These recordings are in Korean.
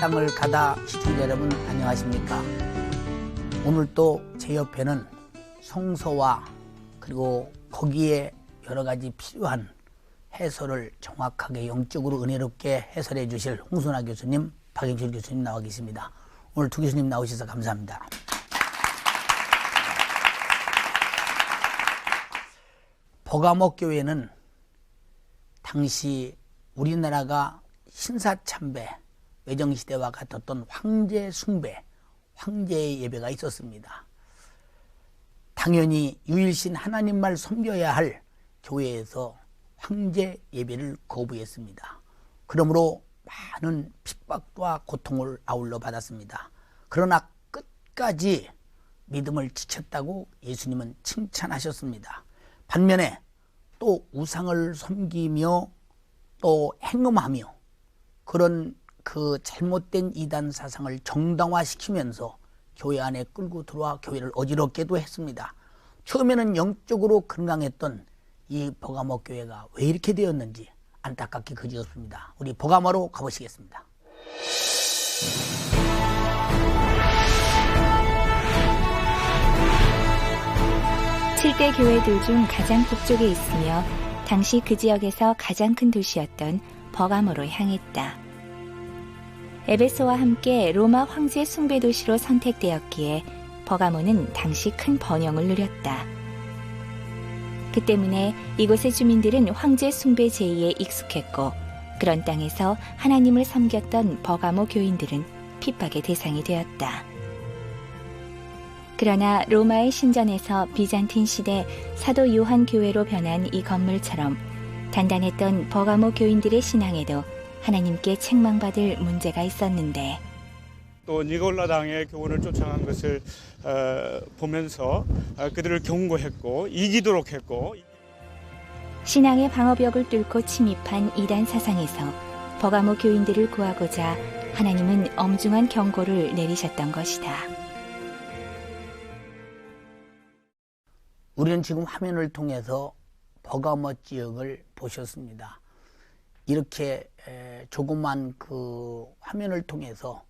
땅을 가다 시청자 여러분 안녕하십니까? 오늘 또 제 옆에는 성서와 그리고 거기에 여러 가지 필요한 해설을 정확하게 영적으로 은혜롭게 해설해 주실 홍순아 교수님, 박인철 교수님 나와 계십니다. 오늘 두 교수님 나오셔서 감사합니다. 버가모 교회는 당시 우리나라가 신사참배 외정시대와 같았던 황제 숭배, 황제의 예배가 있었습니다. 당연히 유일신 하나님만 섬겨야 할 교회에서 황제 예배를 거부했습니다. 그러므로 많은 핍박과 고통을 아울러 받았습니다. 그러나 끝까지 믿음을 지켰다고 예수님은 칭찬하셨습니다. 반면에 또 우상을 섬기며 또 행음하며 그런 그 잘못된 이단 사상을 정당화시키면서 교회 안에 끌고 들어와 교회를 어지럽게도 했습니다. 처음에는 영적으로 건강했던 이 버가모 교회가 왜 이렇게 되었는지 안타깝게 그지없습니다. 우리 버가모로 가보시겠습니다. 칠대 교회들 중 가장 북쪽에 있으며 당시 그 지역에서 가장 큰 도시였던 버가모로 향했다. 에베소와 함께 로마 황제 숭배 도시로 선택되었기에 버가모는 당시 큰 번영을 누렸다. 그 때문에 이곳의 주민들은 황제 숭배 제의에 익숙했고 그런 땅에서 하나님을 섬겼던 버가모 교인들은 핍박의 대상이 되었다. 그러나 로마의 신전에서 비잔틴 시대 사도 요한 교회로 변한 이 건물처럼 단단했던 버가모 교인들의 신앙에도 하나님께 책망받을 문제가 있었는데 또 니골라 당의 교훈을 쫓아간 것을 어, 보면서 어, 그들을 경고했고 이기도록 했고 신앙의 방어벽을 뚫고 침입한 이단 사상에서 버가모 교인들을 구하고자 하나님은 엄중한 경고를 내리셨던 것이다. 우리는 지금 화면을 통해서 버가모 지역을 보셨습니다. 이렇게 에, 조그만 그 화면을 통해서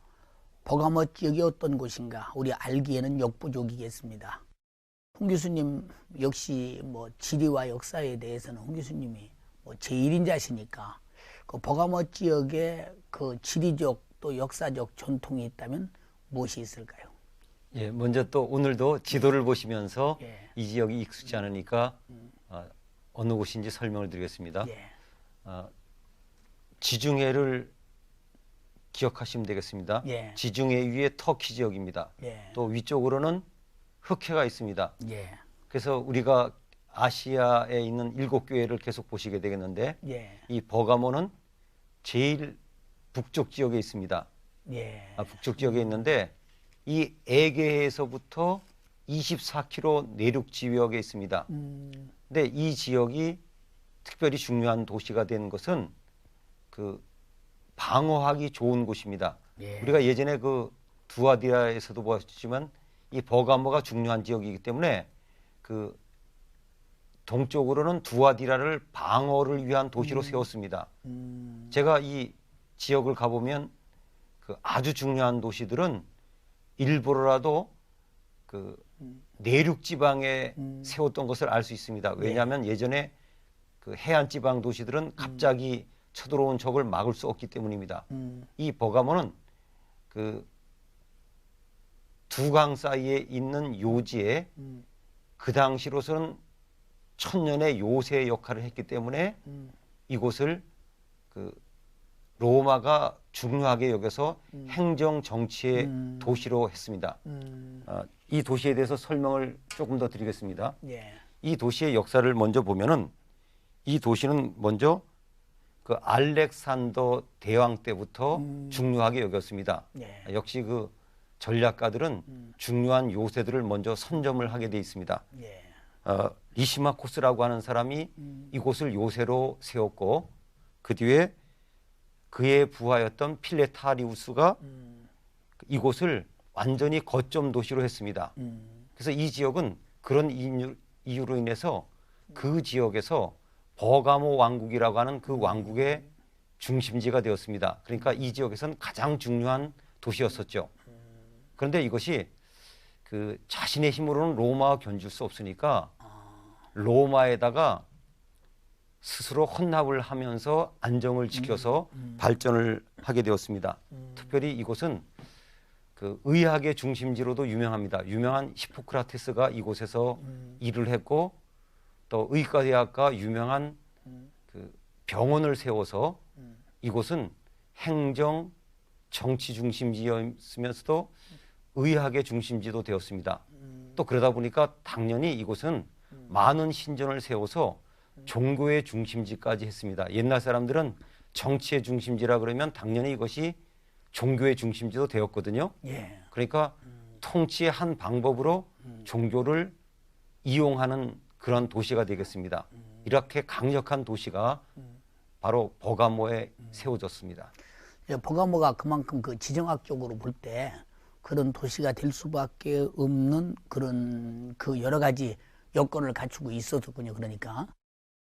버가모 지역이 어떤 곳인가 우리 알기에는 역부족이겠습니다. 홍 교수님 역시 뭐 지리와 역사에 대해서는 홍 교수님이 뭐 제1인자시니까 그 버가모 지역에 그 지리적 또 역사적 전통이 있다면 무엇이 있을까요? 예, 먼저 또 오늘도 지도를 보시면서 예. 이 지역이 익숙지 않으니까 어, 어느 곳인지 설명을 드리겠습니다. 예. 어, 지중해를 기억하시면 되겠습니다. 예. 지중해 위에 터키 지역입니다. 예. 또 위쪽으로는 흑해가 있습니다. 예. 그래서 우리가 아시아에 있는 일곱 교회를 계속 보시게 되겠는데 예. 이 버가모는 제일 북쪽 지역에 있습니다. 예. 아, 북쪽 지역에 있는데 이 에게해에서부터 24km 내륙 지역에 있습니다. 음, 근데 이 지역이 특별히 중요한 도시가 된 것은 그 방어하기 좋은 곳입니다. 예. 우리가 예전에 그 두아디아에서도 보았지만 이 버가모가 중요한 지역이기 때문에 그 동쪽으로는 두아디라를 방어를 위한 도시로 세웠습니다. 음, 제가 이 지역을 가보면 그 아주 중요한 도시들은 일부러라도 그 내륙 지방에 음. 세웠던 것을 알 수 있습니다. 왜냐하면 예전에 그 해안 지방 도시들은 갑자기 쳐들어온 적을 막을 수 없기 때문입니다. 음, 이 버가모는 그 두 강 사이에 있는 요지에 음, 그 당시로서는 천년의 요새 역할을 했기 때문에 음, 이곳을 그 로마가 중요하게 여겨서 음. 행정 정치의 음. 도시로 했습니다. 음, 아, 이 도시에 대해서 설명을 조금 더 드리겠습니다. 예. 이 도시의 역사를 먼저 보면은 이 도시는 먼저 그 알렉산더 대왕 때부터 음. 중요하게 여겼습니다. 예. 역시 그 전략가들은 음. 중요한 요새들을 먼저 선점을 하게 돼 있습니다. 예. 어, 리시마코스라고 하는 사람이 음. 이곳을 요새로 세웠고 그 뒤에 그의 부하였던 필레타리우스가 음, 이곳을 완전히 거점 도시로 했습니다. 음, 그래서 이 지역은 그런 이유, 이유로 인해서 그 지역에서 버가모 왕국이라고 하는 그 왕국의 중심지가 되었습니다. 그러니까 이 지역에서는 가장 중요한 도시였었죠. 그런데 이것이 그 자신의 힘으로는 로마와 견줄 수 없으니까 로마에다가 스스로 헌납을 하면서 안정을 지켜서 발전을 하게 되었습니다. 특별히 이곳은 그 의학의 중심지로도 유명합니다. 유명한 히포크라테스가 이곳에서 일을 했고 또 의과대학과 유명한 그 병원을 세워서 이곳은 행정 정치 중심지였으면서도 의학의 중심지도 되었습니다. 또 그러다 보니까 당연히 이곳은 많은 신전을 세워서 종교의 중심지까지 했습니다. 옛날 사람들은 정치의 중심지라 그러면 당연히 이것이 종교의 중심지도 되었거든요. 예. 그러니까 통치의 한 방법으로 종교를 이용하는 그런 도시가 되겠습니다. 이렇게 강력한 도시가 바로 버가모에 세워졌습니다. 예, 버가모가 그만큼 그 지정학적으로 볼 때 그런 도시가 될 수밖에 없는 그런 그 여러 가지 여건을 갖추고 있었군요. 그러니까.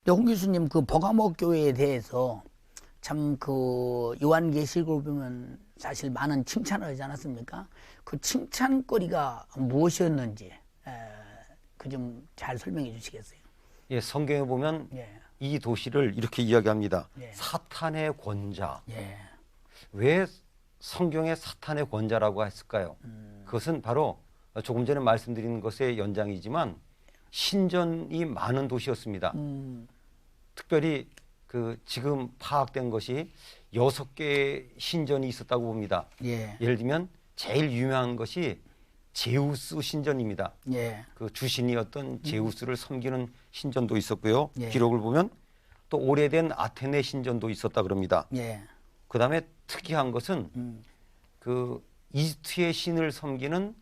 홍 교수님 그 버가모 교회에 대해서 참 그 요한계시록을 보면 사실 많은 칭찬을 하지 않았습니까? 그 칭찬거리가 무엇이었는지 그 좀 잘 설명해 주시겠어요? 예, 성경에 보면 예, 이 도시를 이렇게 이야기합니다. 예. 사탄의 권자. 예, 왜 성경에 사탄의 권자라고 했을까요? 그것은 바로 조금 전에 말씀드린 것의 연장이지만 신전이 많은 도시였습니다. 음, 특별히 그 지금 파악된 것이 여섯 개의 신전이 있었다고 봅니다. 예, 예를 들면 제일 유명한 것이 제우스 신전입니다. 예, 그 주신이었던 제우스를 섬기는 신전도 있었고요. 예. 기록을 보면 또 오래된 아테네 신전도 있었다 그럽니다. 예, 그다음에 특이한 것은 음, 그 이스트의 신을 섬기는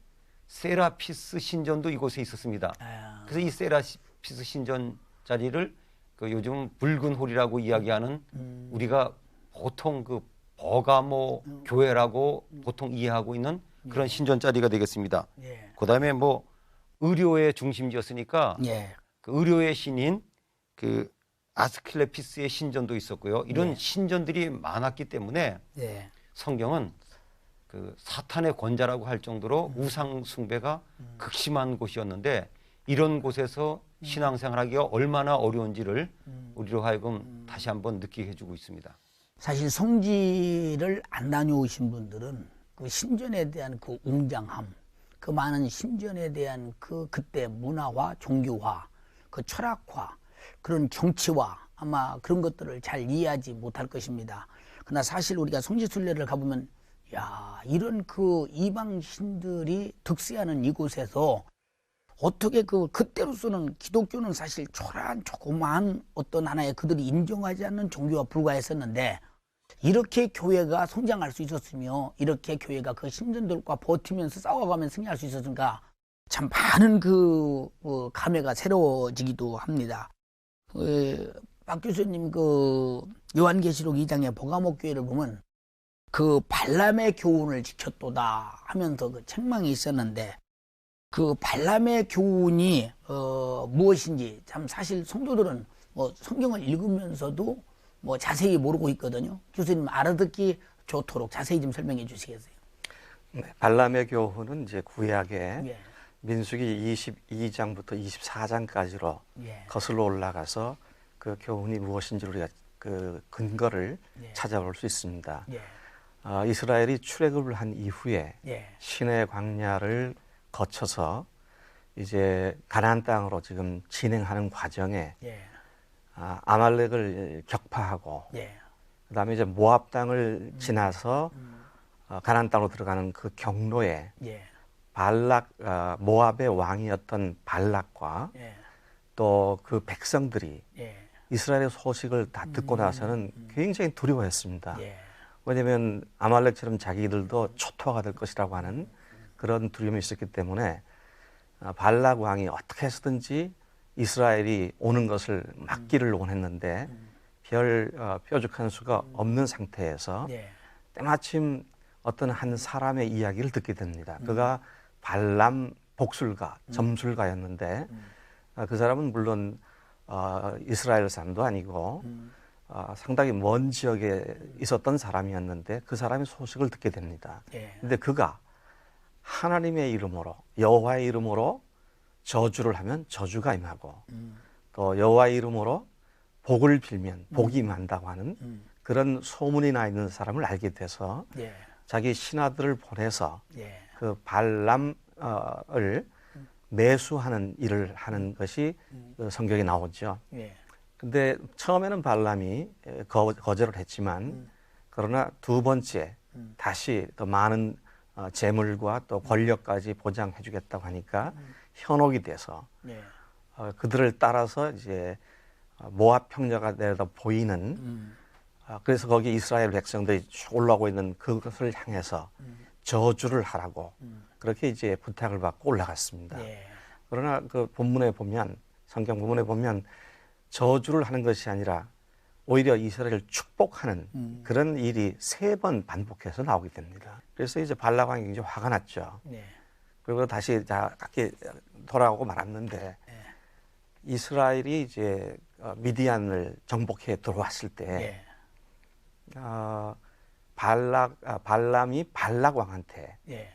세라피스 신전도 이곳에 있었습니다. 아, 그래서 이 세라피스 신전 자리를 그 요즘 붉은 홀이라고 이야기하는 음. 우리가 보통 그 버가모 교회라고 보통 이해하고 있는 그런 신전 자리가 되겠습니다. 예, 그다음에 뭐 의료의 중심지였으니까 예, 그 의료의 신인 그 아스클레피스의 신전도 있었고요. 이런 네. 신전들이 많았기 때문에 예, 성경은 그 사탄의 권자라고 할 정도로 우상 숭배가 극심한 곳이었는데 이런 곳에서 신앙생활하기가 얼마나 어려운지를 우리로 하여금 다시 한번 느끼게 해주고 있습니다. 사실 성지를 안 다녀오신 분들은 그 신전에 대한 그 웅장함, 그 많은 신전에 대한 그 그때 문화화, 종교화, 그 철학화, 그런 정치화 아마 그런 것들을 잘 이해하지 못할 것입니다. 그러나 사실 우리가 성지순례를 가보면 야 이런 그 이방 신들이 득세하는 이곳에서 어떻게 그 그때로서는 기독교는 사실 초라한 조그마한 어떤 하나의 그들이 인정하지 않는 종교와 불과했었는데 이렇게 교회가 성장할 수 있었으며 이렇게 교회가 그 신전들과 버티면서 싸워가면서 승리할 수 있었으니까 참 많은 그 어, 감회가 새로워지기도 합니다. 어, 박 교수님 그 요한계시록 2장의 보가목 교회를 보면 그 발람의 교훈을 지켰도다 하면서 그 책망이 있었는데 그 발람의 교훈이 어, 무엇인지 참 사실 성도들은 뭐 성경을 읽으면서도 뭐 자세히 모르고 있거든요. 교수님 알아듣기 좋도록 자세히 좀 설명해 주시겠어요? 네, 발람의 교훈은 이제 구약의 예, 민수기 22장부터 24장까지로 예, 거슬러 올라가서 그 교훈이 무엇인지 우리가 그 근거를 예. 찾아볼 수 있습니다. 예, 아, 이스라엘이 출애굽을 한 이후에 예, 신의 광야를 거쳐서 이제 가나안 땅으로 지금 진행하는 과정에 예, 아, 아말렉을 격파하고 예, 그다음에 이제 모압 땅을 지나서 어, 가나안 땅으로 들어가는 그 경로에 예, 발락 어, 모압의 왕이었던 발락과 예, 또그 백성들이 예, 이스라엘의 소식을 다 듣고 나서는 굉장히 두려워했습니다. 예, 왜냐하면 아말렉처럼 자기들도 초토화가 될 것이라고 하는 그런 두려움이 있었기 때문에 아, 발락 왕이 어떻게 해서든지 이스라엘이 오는 것을 막기를 원했는데 별 어, 뾰족한 수가 없는 상태에서 예, 때마침 어떤 한 사람의 이야기를 듣게 됩니다. 그가 발람 복술가, 점술가였는데 아, 그 사람은 물론 어, 이스라엘 사람도 아니고 어, 상당히 먼 지역에 있었던 사람이었는데 그 사람이 소식을 듣게 됩니다. 예. 근데 그가 하나님의 이름으로 여호와의 이름으로 저주를 하면 저주가 임하고 또 여호와의 이름으로 복을 빌면 복이 임한다고 하는 그런 소문이 나 있는 사람을 알게 돼서 예. 자기 신하들을 보내서 예. 그 발람을 매수하는 일을 하는 것이 그 성경에 나오죠. 예. 근데 처음에는 발람이 거, 거절을 했지만 그러나 두 번째 다시 더 많은 어, 재물과 또 권력까지 보장해 주겠다고 하니까 현혹이 돼서 예. 어, 그들을 따라서 이제 어, 모압 평야가 내다 보이는 음. 아, 그래서 거기 이스라엘 백성들이 쭉 올라오고 있는 그것을 향해서 저주를 하라고 그렇게 이제 부탁을 받고 올라갔습니다. 예. 그러나 그 본문에 보면 성경 본문에 보면 저주를 하는 것이 아니라 오히려 이스라엘을 축복하는 음. 그런 일이 세 번 반복해서 나오게 됩니다. 그래서 이제 발라왕이 굉장히 화가 났죠. 예. 그리고 다시 다 각기 돌아오고 말았는데 네. 이스라엘이 이제 어, 미디안을 정복해 들어왔을 때 예. 어, 발락 아, 발람이 발락 왕한테 예.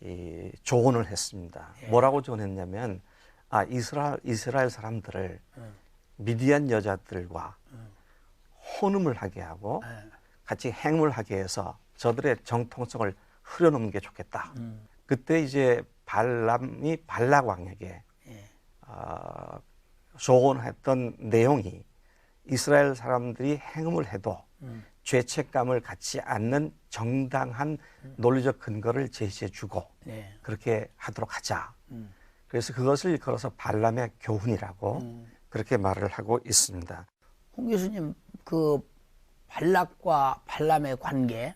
이 조언을 했습니다. 예. 뭐라고 조언했냐면 아 이스라엘 이스라엘 사람들을 음. 미디안 여자들과 혼음을 하게 하고 예. 같이 행을 하게 해서 저들의 정통성을 흐려놓는 게 좋겠다. 음. 그때 이제 발람이 발락 왕에게 예. 어, 조언했던 내용이 이스라엘 사람들이 행음을 해도 음. 죄책감을 갖지 않는 정당한 논리적 근거를 제시해주고 예. 그렇게 하도록 하자. 음. 그래서 그것을 걸어서 발람의 교훈이라고 음. 그렇게 말을 하고 있습니다. 홍 교수님 그 발락과 발람의 관계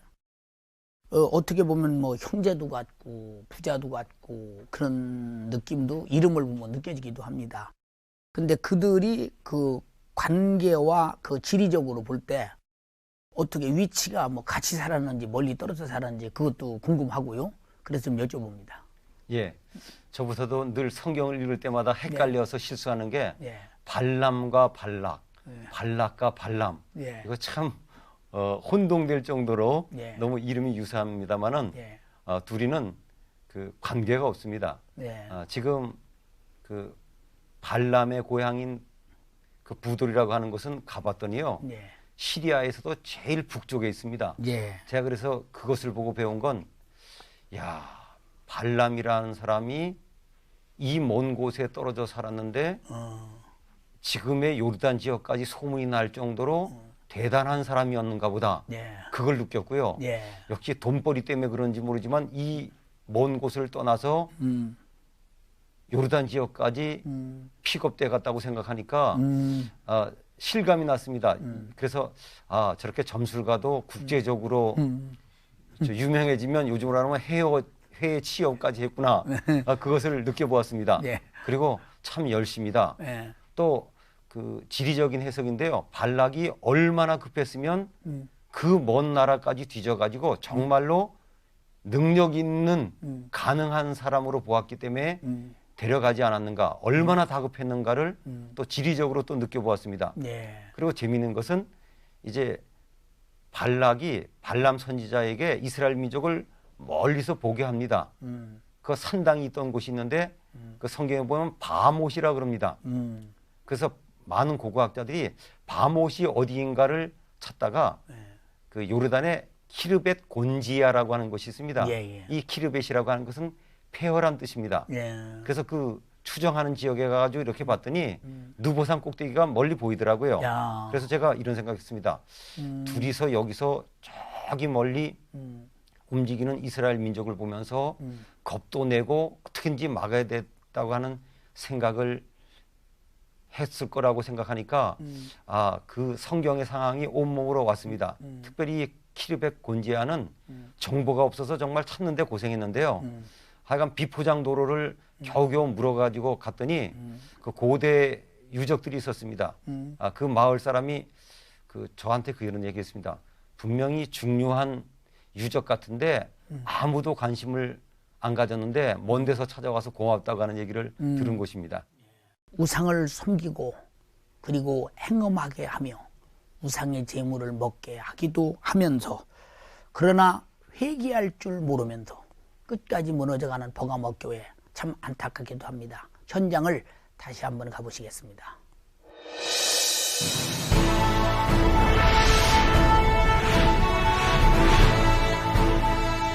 어, 떻게 보면 뭐 형제도 같고 부자도 같고 그런 느낌도 이름을 보면 느껴지기도 합니다. 근데 그들이 그 관계와 그 지리적으로 볼 때 어떻게 위치가 뭐 같이 살았는지 멀리 떨어져 살았는지 그것도 궁금하고요. 그래서 좀 여쭤봅니다. 예. 저부터도 늘 성경을 읽을 때마다 헷갈려서 실수하는 게 예, 발람과 발락, 예, 발락과 발람. 예, 이거 참 어, 혼동될 정도로 예. 너무 이름이 유사합니다만은 예, 어, 둘이는 그 관계가 없습니다. 예, 아, 지금 그 발람의 고향인 그 부돌이라고 하는 것은 가봤더니요. 예, 시리아에서도 제일 북쪽에 있습니다. 예, 제가 그래서 그것을 보고 배운 건, 야, 발람이라는 사람이 이 먼 곳에 떨어져 살았는데 어, 지금의 요르단 지역까지 소문이 날 정도로 대단한 사람이었는가 보다. 예, 그걸 느꼈고요. 예, 역시 돈벌이 때문에 그런지 모르지만 이 먼 곳을 떠나서 음, 요르단 지역까지 음, 픽업돼 갔다고 생각하니까 음, 아, 실감이 났습니다. 그래서 아 저렇게 점술가도 국제적으로 음, 저 유명해지면 요즘으로 하면 해외 해외 취업까지 했구나. 아, 그것을 느껴보았습니다. 예. 그리고 참 열심이다. 예, 또 그 지리적인 해석인데요. 발락이 얼마나 급했으면 음, 그먼 나라까지 뒤져가지고 정말로 능력 있는 음. 가능한 사람으로 보았기 때문에 음, 데려가지 않았는가, 얼마나 다급했는가를 음. 또 지리적으로 또 느껴보았습니다. 예, 그리고 재미있는 것은 이제 발락이 발람 선지자에게 이스라엘 민족을 멀리서 보게 합니다. 음, 그 산당이 있던 곳이 있는데 그 성경에 보면 바못이라 그럽니다. 음, 그래서 많은 고고학자들이 바못이 어디인가를 찾다가 예, 그 요르단의 키르벳 곤지아라고 하는 곳이 있습니다. 예, 예. 이 키르벳이라고 하는 것은 폐허란 뜻입니다. 예, 그래서 그 추정하는 지역에 가가지고 이렇게 봤더니 음. 누보산 꼭대기가 멀리 보이더라고요. 야, 그래서 제가 이런 생각했습니다. 음, 둘이서 여기서 저기 멀리 음, 움직이는 이스라엘 민족을 보면서 음, 겁도 내고 어떻게든지 막아야 됐다고 하는 생각을 했을 거라고 생각하니까 음, 아 그 성경의 상황이 온몸으로 왔습니다. 음. 특별히 이 키르벳 곤지아는 음. 정보가 없어서 정말 찾는데 고생했는데요. 음, 하여간 비포장 도로를 겨우겨우 물어가지고 갔더니 음, 그 고대 유적들이 있었습니다. 음, 아, 그 마을 사람이 그 저한테 그 이런 얘기했습니다. 분명히 중요한 유적 같은데 음. 아무도 관심을 안 가졌는데 먼 데서 찾아와서 고맙다고 하는 얘기를 음. 들은 곳입니다. 우상을 섬기고 그리고 행음하게 하며 우상의 제물을 먹게 하기도 하면서 그러나 회개할 줄 모르면서 끝까지 무너져가는 버가모 교회 참 안타깝기도 합니다. 현장을 다시 한번 가보시겠습니다.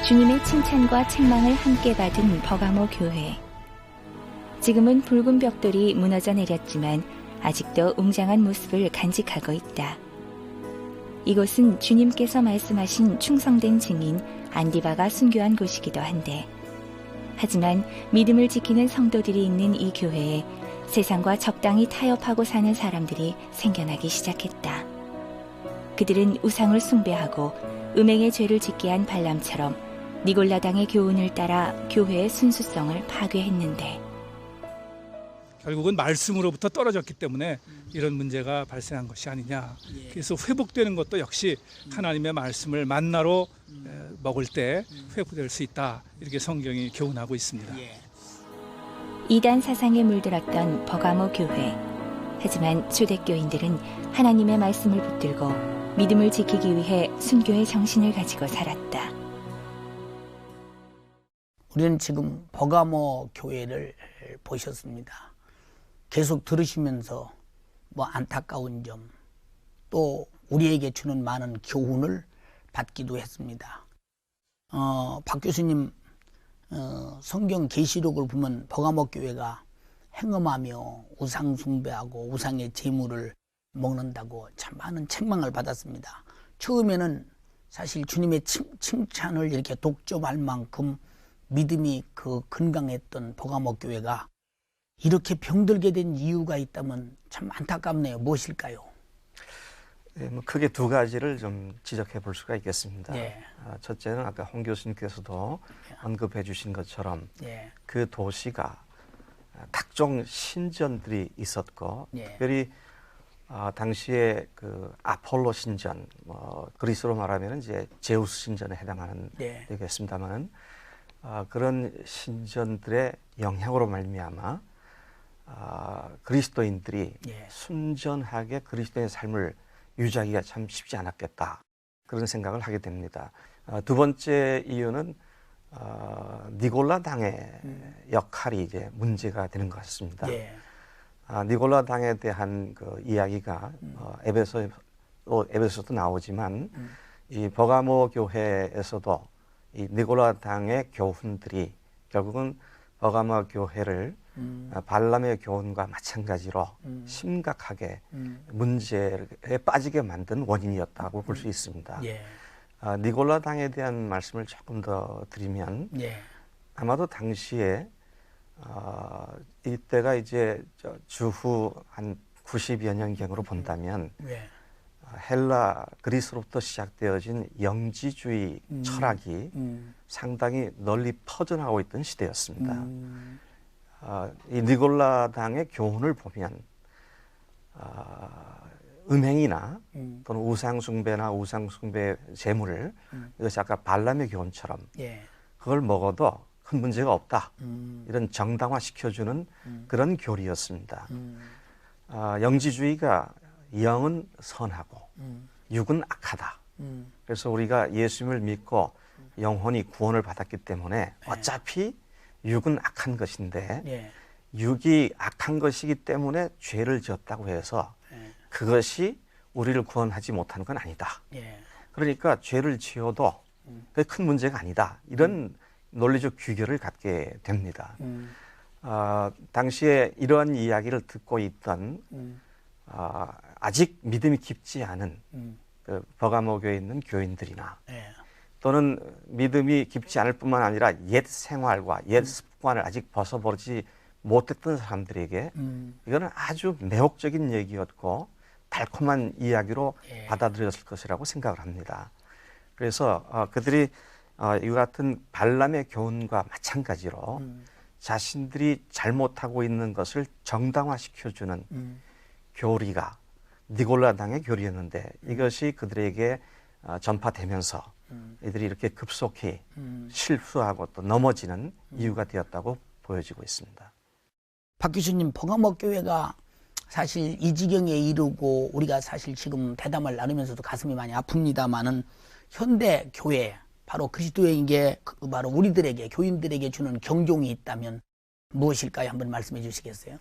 주님의 칭찬과 책망을 함께 받은 버가모 교회. 지금은 붉은 벽돌이 무너져 내렸지만 아직도 웅장한 모습을 간직하고 있다. 이곳은 주님께서 말씀하신 충성된 증인 안디바가 순교한 곳이기도 한데, 하지만 믿음을 지키는 성도들이 있는 이 교회에 세상과 적당히 타협하고 사는 사람들이 생겨나기 시작했다. 그들은 우상을 숭배하고 음행의 죄를 짓게 한 발람처럼 니골라당의 교훈을 따라 교회의 순수성을 파괴했는데 결국은 말씀으로부터 떨어졌기 때문에 이런 문제가 발생한 것이 아니냐. 그래서 회복되는 것도 역시 하나님의 말씀을 만나로 에, 먹을 때 회복될 수 있다. 이렇게 성경이 교훈하고 있습니다. 이단 사상에 물들었던 버가모 교회. 하지만 초대교인들은 하나님의 말씀을 붙들고 믿음을 지키기 위해 순교의 정신을 가지고 살았다. 우리는 지금 버가모 교회를 보셨습니다. 계속 들으시면서 뭐 안타까운 점, 또 우리에게 주는 많은 교훈을 받기도 했습니다. 어, 박 교수님, 어, 성경 계시록을 보면 버가모 교회가 행음하며 우상 숭배하고 우상의 제물을 먹는다고 참 많은 책망을 받았습니다. 처음에는 사실 주님의 칭, 칭찬을 이렇게 독점할 만큼 믿음이 그 건강했던 버가모 교회가 이렇게 병들게 된 이유가 있다면 참 안타깝네요. 무엇일까요? 예, 뭐 크게 두 가지를 좀 지적해 볼 수가 있겠습니다. 예. 아, 첫째는 아까 홍 교수님께서도 언급해 주신 것처럼 예, 그 도시가 각종 신전들이 있었고 예. 특별히 아, 당시에 그 아폴로 신전, 뭐 그리스로 말하면 이제 제우스 신전에 해당하는 네. 되겠습니다만은 아, 그런 신전들의 영향으로 말미암아 아, 그리스도인들이 예. 순전하게 그리스도의 삶을 유지하기가 참 쉽지 않았겠다 그런 생각을 하게 됩니다. 아, 두 번째 이유는 아, 니골라 당의 역할이 이제 문제가 되는 것 같습니다. 예, 아, 니골라 당에 대한 그 이야기가 어, 에베소 또 에베소도 나오지만 이 버가모 교회에서도 이 니골라 당의 교훈들이 결국은 버가모 교회를 음, 아, 발람의 교훈과 마찬가지로 음. 심각하게 음, 문제에 빠지게 만든 원인이었다고 볼 수 있습니다. 예, 아, 니골라 당에 대한 말씀을 조금 더 드리면 예, 아마도 당시에 어, 이때가 이제 저 주후 한 90여 년경으로 본다면 예, 어, 헬라 그리스로부터 시작되어진 영지주의 음. 철학이 음, 상당히 널리 퍼져나가고 있던 시대였습니다. 음, 어, 이 니골라 당의 교훈을 보면 어, 음행이나 음, 또는 우상숭배나 우상숭배 재물을 음. 이것이 아까 발람의 교훈처럼 예, 그걸 먹어도 큰 문제가 없다. 음, 이런 정당화 시켜주는 음. 그런 교리였습니다. 음, 아, 영지주의가 영은 선하고 음, 육은 악하다. 음, 그래서 우리가 예수님을 믿고 영혼이 구원을 받았기 때문에 어차피 육은 악한 것인데 예, 육이 악한 것이기 때문에 죄를 지었다고 해서 예, 그것이 우리를 구원하지 못하는 건 아니다. 예, 그러니까 죄를 지어도 그게 큰 문제가 아니다. 이런 논리적 규결을 갖게 됩니다. 음, 아, 당시에 이러한 이야기를 듣고 있던 음, 아, 아직 믿음이 깊지 않은 음, 그 버가모 교에 있는 교인들이나 예, 또는 믿음이 깊지 않을 뿐만 아니라 옛 생활과 옛 습관을 아직 벗어버리지 못했던 사람들에게 음, 이거는 아주 매혹적인 얘기였고 달콤한 이야기로 예. 받아들였을 것이라고 생각을 합니다. 그래서 어, 그들이 어, 이 같은 발람의 교훈과 마찬가지로 음, 자신들이 잘못하고 있는 것을 정당화시켜주는 음, 교리가 니골라당의 교리였는데 이것이 그들에게 어, 전파되면서 음. 이들이 이렇게 급속히 음. 실수하고 또 넘어지는 이유가 되었다고 보여지고 있습니다. 박 교수님, 버가모 교회가 사실 이 지경에 이르고 우리가 사실 지금 대담을 나누면서도 가슴이 많이 아픕니다만은 현대 교회 바로 그리스도에게 그 바로 우리들에게 교인들에게 주는 경종이 있다면 무엇일까요? 한번 말씀해 주시겠어요?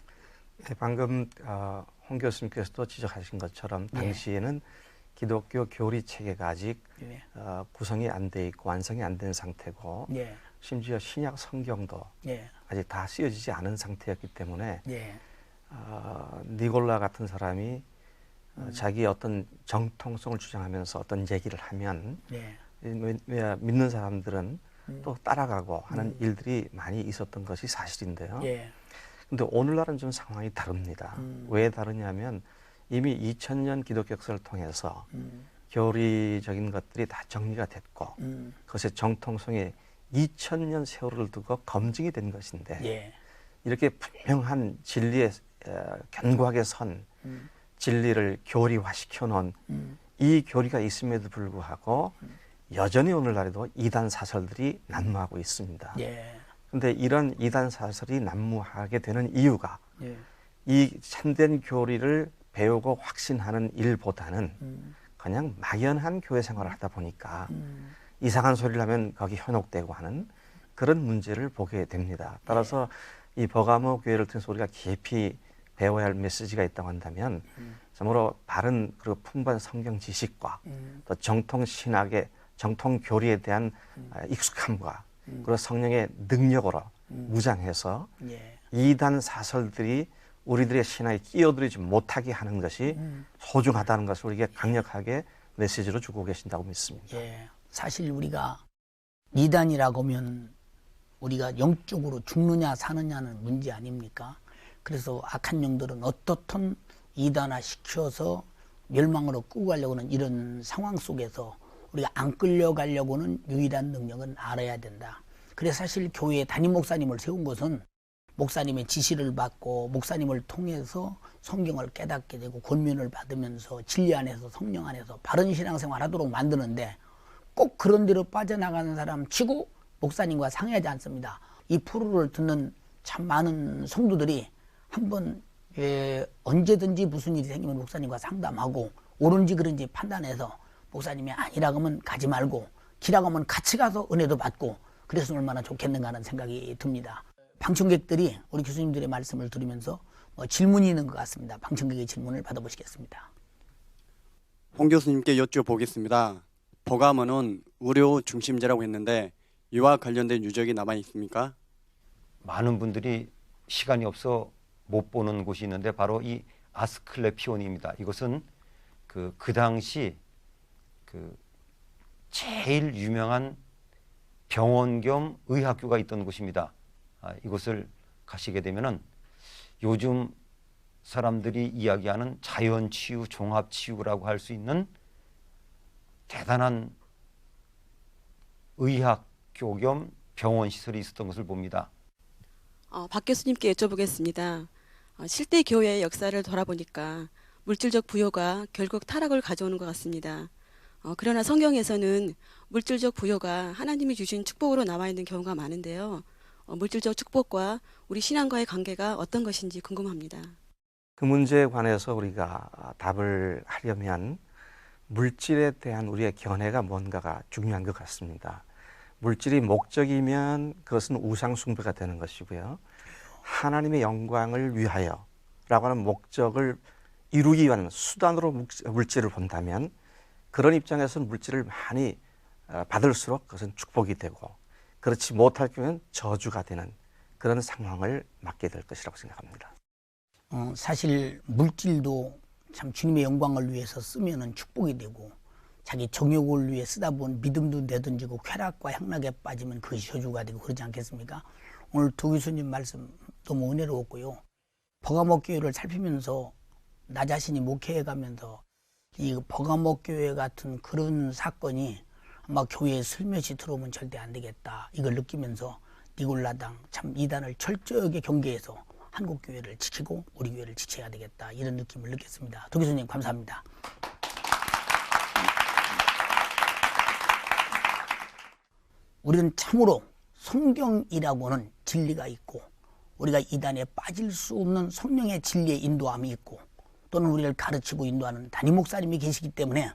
네, 방금 어, 홍 교수님께서도 지적하신 것처럼 예. 당시에는 기독교 교리 체계가 아직 예. 어, 구성이 안 돼 있고 완성이 안 된 상태고 예. 심지어 신약 성경도 예. 아직 다 쓰여지지 않은 상태였기 때문에 예. 어, 니골라 같은 사람이 어, 음. 자기 어떤 정통성을 주장하면서 어떤 얘기를 하면 예. 믿는 사람들은 음. 또 따라가고 하는 일들이 많이 있었던 것이 사실인데요. 예. 근데 오늘날은 좀 상황이 다릅니다. 음. 왜 다르냐면 이미 2000년 기독교 역사를 통해서 음. 교리적인 것들이 다 정리가 됐고 음. 그것의 정통성이 2000년 세월을 두고 검증이 된 것인데 예. 이렇게 분명한 진리에 어, 견고하게 선 음. 진리를 교리화시켜 놓은 음. 이 교리가 있음에도 불구하고 여전히 오늘날에도 이단 사설들이 난무하고 있습니다. 예. 근데 이런 이단 사설이 난무하게 되는 이유가 예. 이 참된 교리를 배우고 확신하는 일보다는 음. 그냥 막연한 교회 생활을 하다 보니까 음. 이상한 소리를 하면 거기 현혹되고 하는 그런 문제를 보게 됩니다. 따라서 이 버가모 교회를 통해서 우리가 깊이 배워야 할 메시지가 있다고 한다면 참으로 바른 그리고 풍부한 성경 지식과 음. 또 정통 신학의 정통 교리에 대한 아, 익숙함과 그리고 성령의 능력으로 무장해서 예. 이단 사설들이 우리들의 신앙에 끼어들지 못하게 하는 것이 소중하다는 것을 우리에게 강력하게 메시지로 주고 계신다고 믿습니다. 예. 사실 우리가 이단이라고 하면 우리가 영적으로 죽느냐 사느냐는 문제 아닙니까? 그래서 악한 영들은 어떻든 이단화 시켜서 멸망으로 끌고 가려고 하는 이런 상황 속에서 우리가 안 끌려가려고는 유일한 능력은 알아야 된다. 그래서 사실 교회에 담임 목사님을 세운 것은 목사님의 지시를 받고 목사님을 통해서 성경을 깨닫게 되고 권면을 받으면서 진리 안에서 성령 안에서 바른 신앙생활 하도록 만드는데 꼭 그런 대로 빠져나가는 사람 치고 목사님과 상의하지 않습니다. 이 프로를 듣는 참 많은 성도들이 한번 예, 언제든지 무슨 일이 생기면 목사님과 상담하고 옳은지 그른지 판단해서 목사님이 아니라 그러면 가지 말고 기라고 하면 같이 가서 은혜도 받고 그래서 얼마나 좋겠는가 하는 생각이 듭니다. 방청객들이 우리 교수님들의 말씀을 들으면서 뭐 질문이 있는 것 같습니다. 방청객의 질문을 받아보시겠습니다. 홍 교수님께 여쭤보겠습니다. 버가모는 의료 중심제라고 했는데 이와 관련된 유적이 남아 있습니까? 많은 분들이 시간이 없어 못 보는 곳이 있는데 바로 이 아스클레피온입니다. 이것은 그, 그 당시 그 제일 유명한 병원 겸 의학교가 있던 곳입니다. 아, 이곳을 가시게 되면은 요즘 사람들이 이야기하는 자연 치유, 종합 치유라고 할 수 있는 대단한 의학교 겸 병원 시설이 있었던 것을 봅니다. 어, 박 교수님께 여쭤보겠습니다. 어, 실대 교회의 역사를 돌아보니까 물질적 부여가 결국 타락을 가져오는 것 같습니다. 어, 그러나 성경에서는 물질적 부여가 하나님이 주신 축복으로 나와 있는 경우가 많은데요. 어, 물질적 축복과 우리 신앙과의 관계가 어떤 것인지 궁금합니다. 그 문제에 관해서 우리가 답을 하려면 물질에 대한 우리의 견해가 뭔가가 중요한 것 같습니다. 물질이 목적이면 그것은 우상숭배가 되는 것이고요. 하나님의 영광을 위하여 라고 하는 목적을 이루기 위한 수단으로 물- 물질을 본다면 그런 입장에서는 물질을 많이 어, 받을수록 그것은 축복이 되고 그렇지 못할 경우는 저주가 되는 그런 상황을 맞게 될 것이라고 생각합니다. 어, 사실 물질도 참 주님의 영광을 위해서 쓰면은 축복이 되고 자기 정욕을 위해 쓰다 보면 믿음도 내던지고 쾌락과 향락에 빠지면 그것이 저주가 되고 그러지 않겠습니까? 오늘 두 교수님 말씀 너무 은혜로웠고요. 버가목 교회를 살피면서 나 자신이 목회해 가면서 이 버가목 교회 같은 그런 사건이 아마 교회에 슬며시 들어오면 절대 안 되겠다. 이걸 느끼면서 니골라당 참 이단을 철저하게 경계해서 한국 교회를 지키고 우리 교회를 지켜야 되겠다 이런 느낌을 느꼈습니다. 도 교수님 감사합니다. 우리는 참으로 성경이라고 는 진리가 있고 우리가 이단에 빠질 수 없는 성령의 진리의 인도함이 있고 또는 우리를 가르치고 인도하는 담임 목사님이 계시기 때문에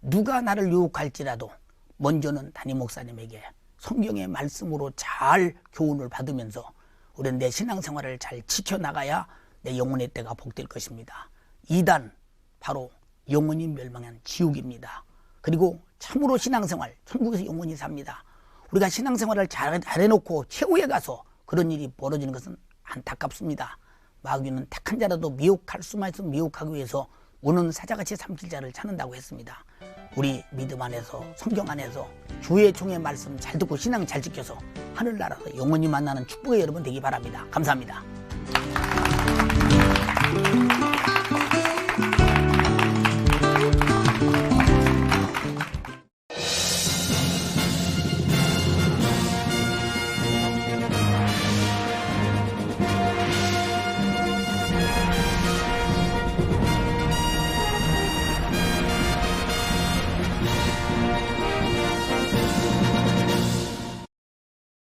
누가 나를 유혹할지라도 먼저는 담임 목사님에게 성경의 말씀으로 잘 교훈을 받으면서 우리는 내 신앙생활을 잘 지켜나가야 내 영혼의 때가 복될 것입니다. 이단 바로 영원히 멸망한 지옥입니다. 그리고 참으로 신앙생활 천국에서 영원히 삽니다. 우리가 신앙생활을 잘 잘 해놓고 최후에 가서 그런 일이 벌어지는 것은 안타깝습니다. 마귀는 택한 자라도 미혹할 수만 있으면 미혹하기 위해서 오는 사자같이 삼킬 자를 찾는다고 했습니다. 우리 믿음 안에서 성경 안에서 주의 종의 말씀 잘 듣고 신앙 잘 지켜서 하늘나라에서 영원히 만나는 축복의 여러분 되기 바랍니다. 감사합니다.